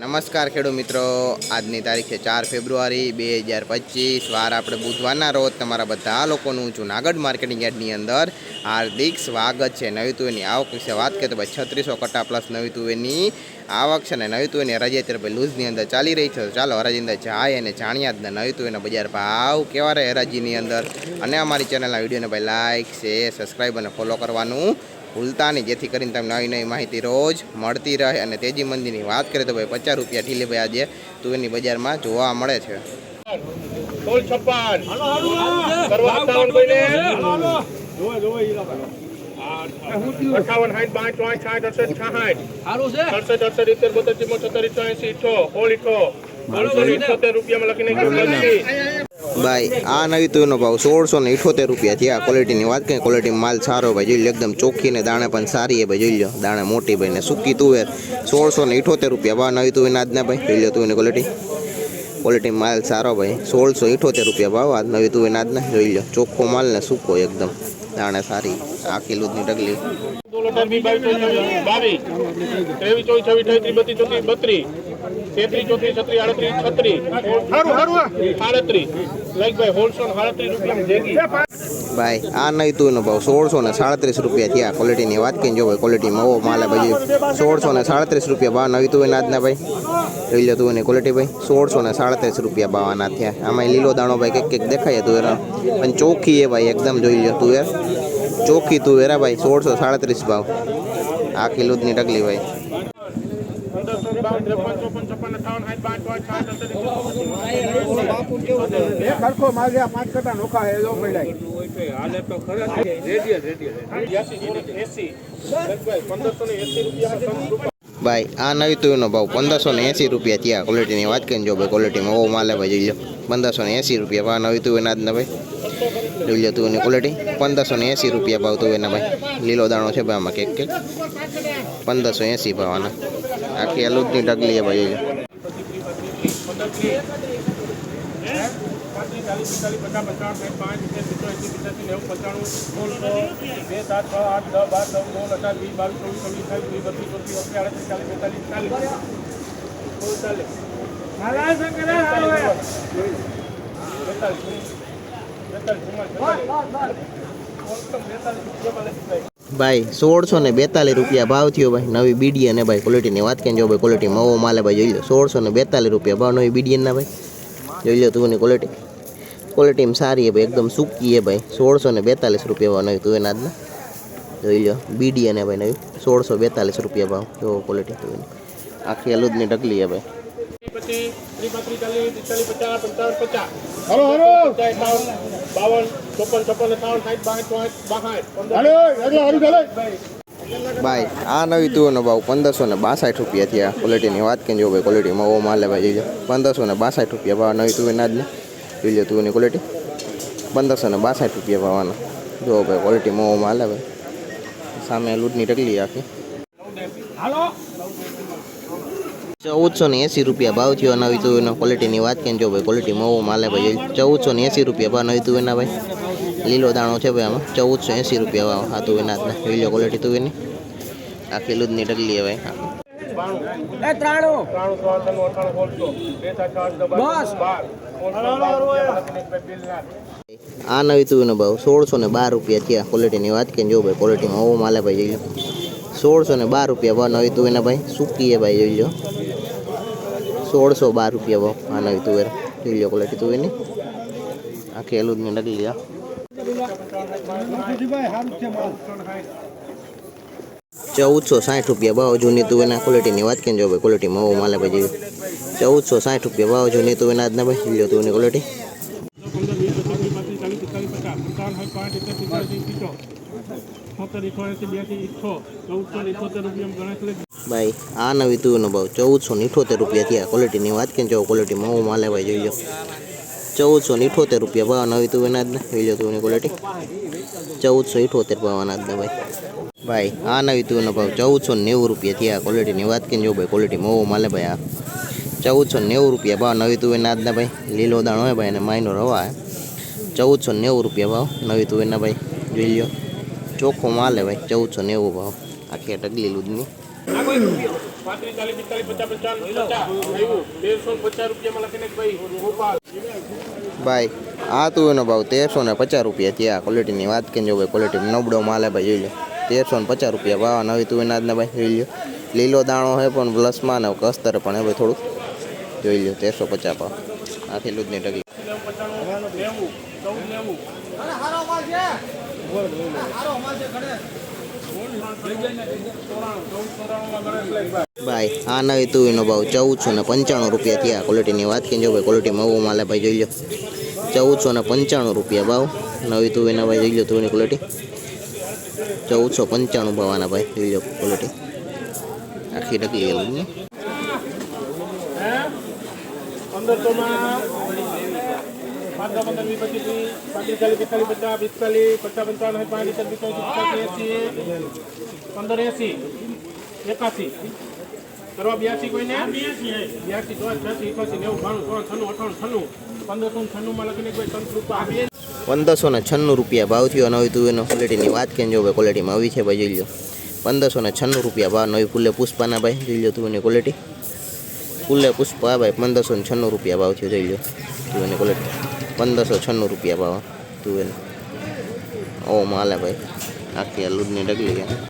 નમસ્કાર ખેડૂત મિત્રો. આજની તારીખે ચાર ફેબ્રુઆરી બે હજાર પચીસ. વાર આપણે બુધવારના રોજ તમારા બધા લોકોનું જુનાગઢ માર્કેટિંગ યાર્ડની અંદર હાર્દિક સ્વાગત છે. નવી તુવેની આવક વિશે વાત કરીએ તો ભાઈ છત્રીસો કટ્ટા પ્લસ નવી તુવેની આવક છે ને નવી તુવેની હરાજી અત્યારે ભાઈ લૂઝની અંદર ચાલી રહી છે. ચાલો હરાજી અંદર જાય અને જાણ્યા જ ને નવી તુવેના બજાર ભાવ કેવા રહે હરાજીની અંદર. અને અમારી ચેનલના વિડીયોને ભાઈ લાઇક શેર સબસ્ક્રાઈબ અને ફોલો કરવાનું ભૂલતા નહીં જેથી કરીને તમને નવી નવી માહિતી રોજ મળતી રહે અને તેજી મંદીની વાત કરીએ તો ભાઈ પચાસ રૂપિયા ઢીલે ભાઈ આજે તુવેરની બજારમાં જોવા મળે છે. અઠાવન સાઠ પાંચ પાંચ સાઠ અડસઠ છાસઠ અડસઠ અડસઠ ઇત્તેર બોતેર ઇઠ્ઠોતેર રૂપિયામાં લખીને ભાઈ આ નવી તુવેરનો ભાવ સોળસો ને ઇઠોતેર રૂપિયા થયા ક્વોલિટીની વાત કરીએ ક્વોલિટી માલ સારો ભાઈ જોઈ લો એકદમ ચોખ્ખી ને દાણે પણ સારી એ ભાઈ જોઈ લો દાણે મોટી ભાઈ ને સૂકી તુવેર સોળસો ને ઇઠોતેર રૂપિયા ભાવ નવી તુવેરના આજના ભાઈ જોઈ લો તુવેરની ક્વોલિટી ક્વોલિટી માલ સારો ભાઈ સોળસો ઇઠોતેર રૂપિયા ભાવ આજ નવી તુવેરના આજના જોઈ લો ચોખ્ખો માલ ને સૂકો એકદમ દાણે સારી આખી લૂદની ડગલી બાવીસ ત્રેવીસ ચોવીસ છવ્વીસ બત્રીસ તેત્રીસ ચોત્રીસ છત્રીસ આડત્રીસ છત્રીસ સાડત્રીસ લાઈકભાઈ હોલસો સાડત્રીસ રૂપિયા જેગી ભાઈ આ નહીં તું નો ભાવ સોળસો ને સાડત્રીસ રૂપિયા થયા ક્વોલિટીની વાત કરીને જો ભાઈ ક્વોલિટી મવો માલે ભાઈ સોળસો ને સાડત્રીસ રૂપિયા ભાવ નવી તુવેરના આજના ભાઈ. જોઈ લો તુવેરની ક્વોલિટી ભાઈ સોળસો ને સાડત્રીસ રૂપિયા ભાવ આના થયા. આમાં લીલો દાણો ભાઈ કંઈક કંઈક દેખાય તુવેર પણ ચોખ્ખી એ ભાઈ એકદમ જોઈ લો તુવેર ચોખ્ખી તુવેરા ભાઈ સોળસો સાડત્રીસ ભાવ. આ કિલોની ડગલી ભાઈ. જો ને ભાઈ, આ નવી તુવેરનો ભાવ પંદરસો ને એંસી રૂપિયા થયા. ક્વોલિટીની વાત કરીને જો ભાઈ ક્વોલિટીમાં ઓ માલે ભાઈ જોઈ લો પંદરસો ને એંસી રૂપિયા ભાવ નવી તુવેરના ને ભાઈ. જોઈ લો તુવેરની ક્વોલિટી પંદરસો ને એંસી રૂપિયા ભાવ તુવેરના ભાઈ. લીલો દાણો છે ભાઈ આમાં કેક કેક. પંદરસો એંસી ભાવ આના. આખી અલુદની ડગલી છે ભાઈ જોઈ લો પાંત્રીસ ચાલીસ પિસ્તાલીસ પચાસ પંચાવન સાઠ પાંચ સિત્તેર સિત્તોતેર પિત્યાસી નેવું પંચાણું સોળસો બે સાત છ આઠ દસ બાર ચૌદ સોળ અઢાર વીસ બાવીસ ચોવીસ છવ્વીસ અઠાવીસ વીસ બત્રીસ ચોત્રીસ ઓગણત્રીસ આડત્રીસ ચાલીસ બેતાલીસ ભાઈ સોળસો ને બેતાલીસ રૂપિયા ભાવ થયો ભાઈ. નવી બીડીએન ને ભાઈ ક્વોલિટીની વાત કરીને જો ભાઈ ક્વોલિટી મવો માલે ભાઈ જોઈ લો. સોળસો ને બેતાલીસ રૂપિયા ભાવ નવી બીડીએનના ભાઈ. જોઈ લો તુની ક્વોલિટી ક્વોલિટીમાં સારી છે ભાઈ એકદમ સૂકી છે ભાઈ. સોળસો ને બેતાલીસ રૂપિયા ભાવ નવી તુવેના આજના જોઈ લો બીડી અને ભાઈ નવી. સોળસો બેતાલીસ રૂપિયા ભાવ. જો ક્વોલિટી તુવેની આખી અલુદની ઢગલી છે ભાઈ. બાવન. ચોપન સાઠ બાસઠ પંદર. ભાઈ આ નવી તુવેરનો ભાવ પંદરસો ને બાસઠ રૂપિયા થયા. ક્વોલિટીની વાત કરીને જો ભાઈ ક્વોલિટીમાં ઓ માલે ભાઈ જોઈ પંદરસો ને બાસઠ રૂપિયા ભાવ નવી તુવેરના ને. જોઈ લો તુવેરની ક્વોલિટી પંદરસો ને બાસઠ રૂપિયા ભાવ જો ભાઈ ક્વોલિટીમાં ઓ માલે ભાઈ. સામે લૂંટની ટકલી આખી. ચૌદસો ને એંસી રૂપિયા ભાવ થયો નવી તુવેરનો ક્વોલિટીની વાત કરીને જો ભાઈ ક્વોલિટી મવો માલે ભાઈ ચૌદસો ને એંસી રૂપિયા ભાવ નવી તુવેરના ભાઈ. લીલો દાણો છે ભાઈ આમાં. ચૌદસો એંસી રૂપિયા ભાવ. આ તુવેરના આજના વીડિયો ક્વોલિટી તુવેરની. આખી લૂદની ડગલી ભાઈ નાખ આ નવી તુવેરનો ભાવ સોળસો ને બાર રૂપિયા થયા ક્વોલિટીની વાત કે જો ભાઈ ક્વોલિટીમાં ઓવો માલે ભાઈ જોઈ લો. સોળસો ને બાર રૂપિયા ભાવ નવી તુવેરના ભાઈ. સૂકી એ ભાઈ જોઈ લો. સોળસો બાર રૂપિયા ભાવ આ નવી તુવેર. જોઈ લો ક્વોલિટી તુવેરની. આખી એલુદની ડગલી આ ચૌદસો સાઠ રૂપિયા ભાવ જૂની તુવેરના ક્વોલિટીની વાત કેમ જો ભાઈ ક્વોલિટીમાં ઓવો માલે ભાઈ ચૌદસો સાઠ રૂપિયા ભાવ જૂની તુવેરના આજના ભાઈ. લ્યો તુવેરની ક્વોલિટી ભાઈ, આ નવી તુવેરનો ભાવ ચૌદસો ઇઠોતેર રૂપિયા થયા. ક્વોલિટીની વાત કેમ જો ક્વોલિટી હું માલે ભાઈ જોઈ ચૌદસો ને ઇઠોતેર રૂપિયા ભાવ નવી તુવેરના જ જોઈ લો તુવેરની ક્વોલિટી ચૌદસો ઇઠોતેર ભાવના જ ભાઈ. ભાઈ, આ નવી તુવેરનો ભાવ ચૌદસો ને નેવું રૂપિયા થયા ક્વોલિટીની વાત કરીને જો ભાઈ ક્વોલિટી મોવો માલે ભાઈ આ. ચૌદસો ને નેવું રૂપિયા ભાવ નવી તુવેરના આજના ભાઈ. લીલો દાણો હોય ભાઈ અને માયનો રવા હે. ચૌદસો નેવું રૂપિયા ભાવ નવી તુવેરના ભાઈ. જોઈ લ્યો. ચોખ્ખો માલે ભાઈ, ચૌદસો નેવું ભાવ. આખી ટગલી દૂધની પાંત્રીસ ચાલીસ પિસ્તાલીસ પચાસ પચાસ આવ્યું તેરસો પચાસ રૂપિયામાં લખીને ભાઈ ગોપાલ ભાઈ આ તુવેરનો ભાવ તેરસો ને પચાસ રૂપિયા થયા. ક્વોલિટીની વાત કરીને જો ભાઈ ક્વોલિટી નબળો માલ ભાઈ, જોઈ લો તેરસો ને પચાસ રૂપિયા ભાવ, નવી જ ન ભાઈ, જોઈ લો લીલો દાણો હે પણ પ્લસમાં ને કસ્તર પણ હે ભાઈ, થોડુંક. જોઈ લો તેરસો પચાસ ભાવ. આથી લૂજની ટકી નેવું ભાઈ આ નવી તુવીનો ભાવ ચૌદસો ને પંચાણું રૂપિયા થયા. ક્વોલિટીની વાત કરીને જો ભાઈ ક્વોલિટીમાં એવો માલે ભાઈ, જોઈ લો ચૌદસો ને પંચાણું રૂપિયા ભાવ. નવી તુવીના ભાઈ, જોઈ લો તુવીની ક્વોલિટી ચૌદસો પંચાણું ભાવાના ભાઈ, જોઈ લો ક્વોલિટી આખી ટકી ગયેલું પંદર એસી, એકાસી. કરવા બ્યાસી કોઈને? બ્યાસી છ્યાસી એકાસી નેવું બાણું ત્રણ છન્નું, અઠાણું, છન્નું, પંદરસો છન્નુંમાં લખીને કોઈ ત્રણ પંદરસો ને છન્નું રૂપિયા ભાવ થયો, નવી તુવેરનો ક્વોલિટીની વાત કેમ જો ભાઈ ક્વોલિટીમાં આવી છે ભાઈ, જોઈ લો પંદરસો ને છન્નું રૂપિયા ભાવ, નવી ફૂલે પુષ્પાના ભાઈ, જોઈ લો એની ક્વોલિટી ફૂલે પુષ્પા ભાઈ, પંદરસો ને છન્નું રૂપિયા ભાવ થયો, જોઈ લો એની ક્વોલિટી પંદરસો છન્નું રૂપિયા ભાવ, તું એને. ઓ માલે ભાઈ, આખી આ લૂડની ડગલી ગયા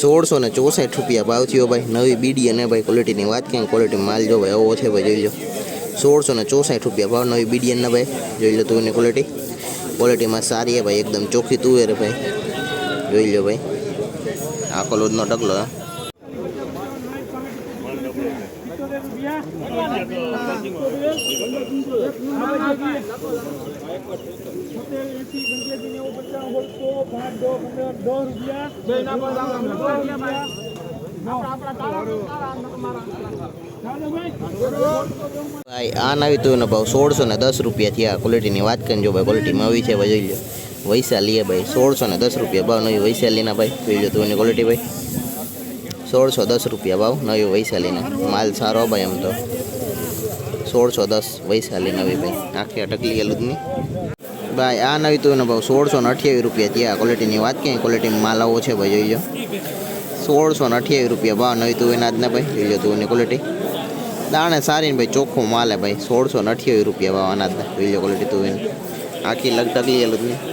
સોળસો ને ચોસઠ રૂપિયા ભાવ થયો ભાઈ. નવી બીડી અને ભાઈ ક્વોલિટીની વાત કરીએ ક્વોલિટી માલ જો ભાઈ એવો છે ભાઈ, જોઈ લો. સોળસો ને ચોસઠ રૂપિયા ભાવ, નવી બીડી ના ભાઈ. જોઈ લો તુવેરની ક્વોલિટી ક્વોલિટીમાં સારી હે ભાઈ, એકદમ ચોખ્ખી તુવેર હે ભાઈ. જોઈ લો ભાઈ. આખો લોદનો ડગલો હે. ભાઈ, આ નવી તુવેરનો ભાવ સોળસો ને દસ રૂપિયા થયા. ક્વોલિટીની વાત કરીને જો ભાઈ ક્વોલિટીમાં આવી છે ભાઈ, જોઈ લો વૈશાલી ભાઈ, સોળસો ને દસ રૂપિયા ભાવ નવી વૈશાલીના ભાઈ. જોઈ લો તુવેરની ક્વોલિટી ભાઈ. સોળસો દસ રૂપિયા ભાવ નવી વૈશાલીના. માલ સારો ભાઈ એમ તો. સોળસો દસ વૈશાલી નવી ભાઈ. આખી અટકલી ગયેલું જ ભાઈ, આ નવી તુવેરનો ભાવ સોળસો ને અઠ્યાવીસ રૂપિયા થયા. ક્વોલિટીની વાત ક્યાંય? ક્વોલિટીમાં માલ આવો છે ભાઈ જોઈજો સોળસો ને અઠ્યાવીસ રૂપિયા ભાવ, નવી જ ને ભાઈ? જોઈજો લો તુવેરની ક્વોલિટી દાણે સારી ને ભાઈ, ચોખ્ખું માલે ભાઈ. સોળસો ને અઠ્યાવીસ રૂપિયા ભાવ અનાજના જોઈ લો ક્વોલિટી તુવેરની આખી લગટક લીધેલું જ